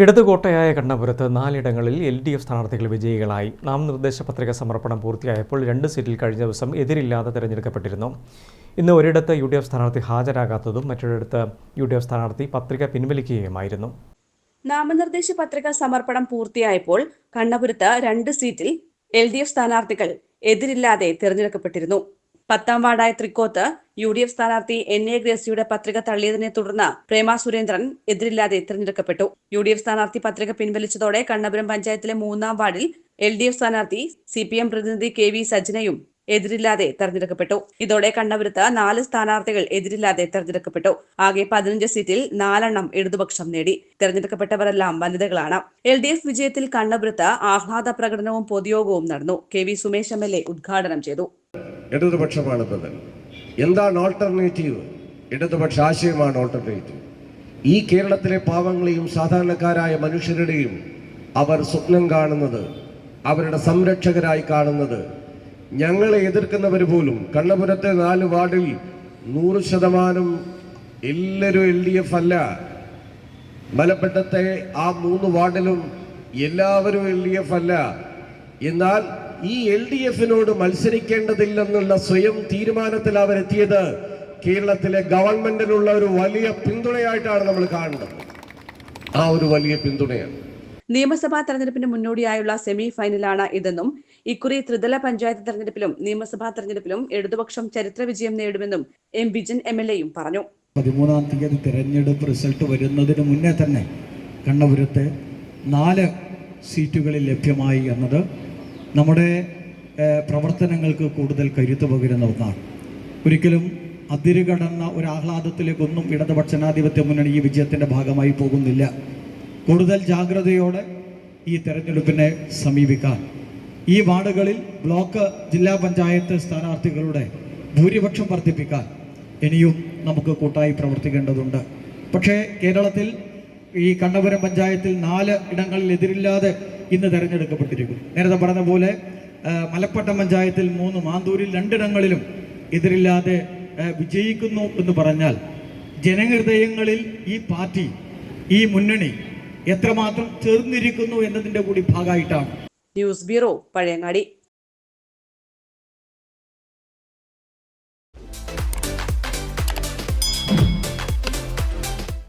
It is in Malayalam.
ഇടതുകോട്ടയായ കണ്ണപുരത്ത് നാലിടങ്ങളിൽ എൽ ഡി എഫ് സ്ഥാനാർത്ഥികൾ വിജയികളായി. നാമനിർദ്ദേശ പത്രിക സമർപ്പണം പൂർത്തിയായപ്പോൾ രണ്ട് സീറ്റിൽ കഴിഞ്ഞ ദിവസം എതിരില്ലാതെ തിരഞ്ഞെടുക്കപ്പെട്ടിരുന്നു. ഇന്ന് ഒരിടത്ത് യു ഡി എഫ് സ്ഥാനാർത്ഥി ഹാജരാകാത്തതും മറ്റൊരിടത്ത് യു ഡി എഫ് സ്ഥാനാർത്ഥി പത്രിക പിൻവലിക്കുകയുമായിരുന്നു. നാമനിർദ്ദേശ പത്രിക സമർപ്പണം പൂർത്തിയായപ്പോൾ കണ്ണപുരത്ത് രണ്ട് സീറ്റിൽ എൽ ഡി എഫ് സ്ഥാനാർത്ഥികൾ എതിരില്ലാതെ തിരഞ്ഞെടുക്കപ്പെട്ടിരുന്നു. പത്താം വാർഡായ തൃക്കോത്ത് യു ഡി എഫ് സ്ഥാനാർത്ഥി എൻ എ ഗ്രേസിയുടെ പത്രിക തള്ളിയതിനെ തുടർന്ന് പ്രേമ സുരേന്ദ്രൻ എതിരില്ലാതെ തിരഞ്ഞെടുക്കപ്പെട്ടു. യു ഡി എഫ് സ്ഥാനാർത്ഥി പത്രിക പിൻവലിച്ചതോടെ കണ്ണപുരം പഞ്ചായത്തിലെ മൂന്നാം വാർഡിൽ എൽ ഡി എഫ് സ്ഥാനാർത്ഥി സി പി എം പ്രതിനിധി കെ വി സജ്ജനയും എതിരില്ലാതെ തെരഞ്ഞെടുക്കപ്പെട്ടു. ഇതോടെ കണ്ണപുരത്ത് നാല് സ്ഥാനാർത്ഥികൾ എതിരില്ലാതെ തെരഞ്ഞെടുക്കപ്പെട്ടു. ആകെ പതിനഞ്ച് സീറ്റിൽ നാലെണ്ണം ഇടതുപക്ഷം നേടി. തെരഞ്ഞെടുക്കപ്പെട്ടവരെല്ലാം വനിതകളാണ്. എൽ ഡി എഫ് വിജയത്തിൽ കണ്ണപുരത്ത് ആഹ്ലാദ പ്രകടനവും പൊതുയോഗവും നടന്നു. K V Sumesh M L A ഉദ്ഘാടനം ചെയ്തു. ഇടതുപക്ഷമാണ് ബദൽ എന്താണ് ഓൾട്ടർനേറ്റീവ് ഇടതുപക്ഷ ആശയമാണ് ഓൾട്ടർനേറ്റീവ് ഈ കേരളത്തിലെ പാവങ്ങളെയും സാധാരണക്കാരായ മനുഷ്യരുടെയും അവർ സ്വപ്നം കാണുന്നത് അവരുടെ സംരക്ഷകരായി കാണുന്നത് ഞങ്ങളെ എതിർക്കുന്നവർ പോലും കണ്ണപുരത്തെ നാല് വാർഡിൽ നൂറ് ശതമാനം എല്ലാവരും എൽ ഡി എഫ് അല്ല. മലപ്പെട്ടത്തെ ആ മൂന്ന് വാർഡിലും എല്ലാവരും എൽ ഡി എഫ് അല്ല. എന്നാൽ ഈ എൽ ഡി എഫിനോട് മത്സരിക്കേണ്ടതില്ലെന്നുള്ള സ്വയം തീരുമാനത്തിൽ അവരെത്തിയത് കേരളത്തിലെ ഗവൺമെന്റിനുള്ള ഒരു വലിയ പിന്തുണയായിട്ടാണ് നമ്മൾ കാണുന്നത്. ആ ഒരു വലിയ പിന്തുണയാണ്. നിയമസഭാ തെരഞ്ഞെടുപ്പിന് മുന്നോടിയായുള്ള സെമി ഫൈനലാണ് ഇതെന്നും ഇക്കുറി ത്രിതല പഞ്ചായത്ത് തെരഞ്ഞെടുപ്പിലും നിയമസഭാ തെരഞ്ഞെടുപ്പിലും ഇടതുപക്ഷം ചരിത്ര വിജയം നേടുമെന്നും എം വിജൻ എം എൽ എയും പറഞ്ഞു. പതിമൂന്നാം തീയതി തെരഞ്ഞെടുപ്പ് റിസൾട്ട് വരുന്നതിന് മുന്നേ തന്നെ കണ്ണപുരത്തെ നാല് സീറ്റുകളിൽ ലഭ്യമായി എന്നത് നമ്മുടെ പ്രവർത്തനങ്ങൾക്ക് കൂടുതൽ കരുത്തു പകരുന്ന ഒന്നാണ്. ഒരിക്കലും അതിരുകടന്ന ഒരു ആഹ്ലാദത്തിലേക്കൊന്നും ഇടതുപക്ഷ മുന്നണി ഈ വിജയത്തിന്റെ ഭാഗമായി പോകുന്നില്ല. കൂടുതൽ ജാഗ്രതയോടെ ഈ തെരഞ്ഞെടുപ്പിനെ സമീപിക്കാൻ. ഈ വാർഡുകളിൽ ബ്ലോക്ക് ജില്ലാ പഞ്ചായത്ത് സ്ഥാനാർത്ഥികളുടെ ഭൂരിപക്ഷം വർദ്ധിപ്പിക്കാൻ ഇനിയും നമുക്ക് കൂട്ടായി പ്രവർത്തിക്കേണ്ടതുണ്ട്. പക്ഷേ കേരളത്തിൽ ഈ കണ്ണപുരം പഞ്ചായത്തിൽ നാല് ഇടങ്ങളിൽ എതിരില്ലാതെ ഇന്ന് തെരഞ്ഞെടുക്കപ്പെട്ടിരിക്കുന്നു. നേരത്തെ പറഞ്ഞ പോലെ മലപ്പട്ടം പഞ്ചായത്തിൽ മൂന്ന് മാന്തൂരിൽ രണ്ടിടങ്ങളിലും എതിരില്ലാതെ വിജയിക്കുന്നു എന്ന് പറഞ്ഞാൽ ജനഹൃദയങ്ങളിൽ ഈ പാർട്ടി ഈ മുന്നണി എത്രമാത്രം ചേർന്നിരിക്കുന്നു എന്നതിന്റെ കൂടി ഭാഗമായിട്ടാണ്. News bureau Pazhayangadi.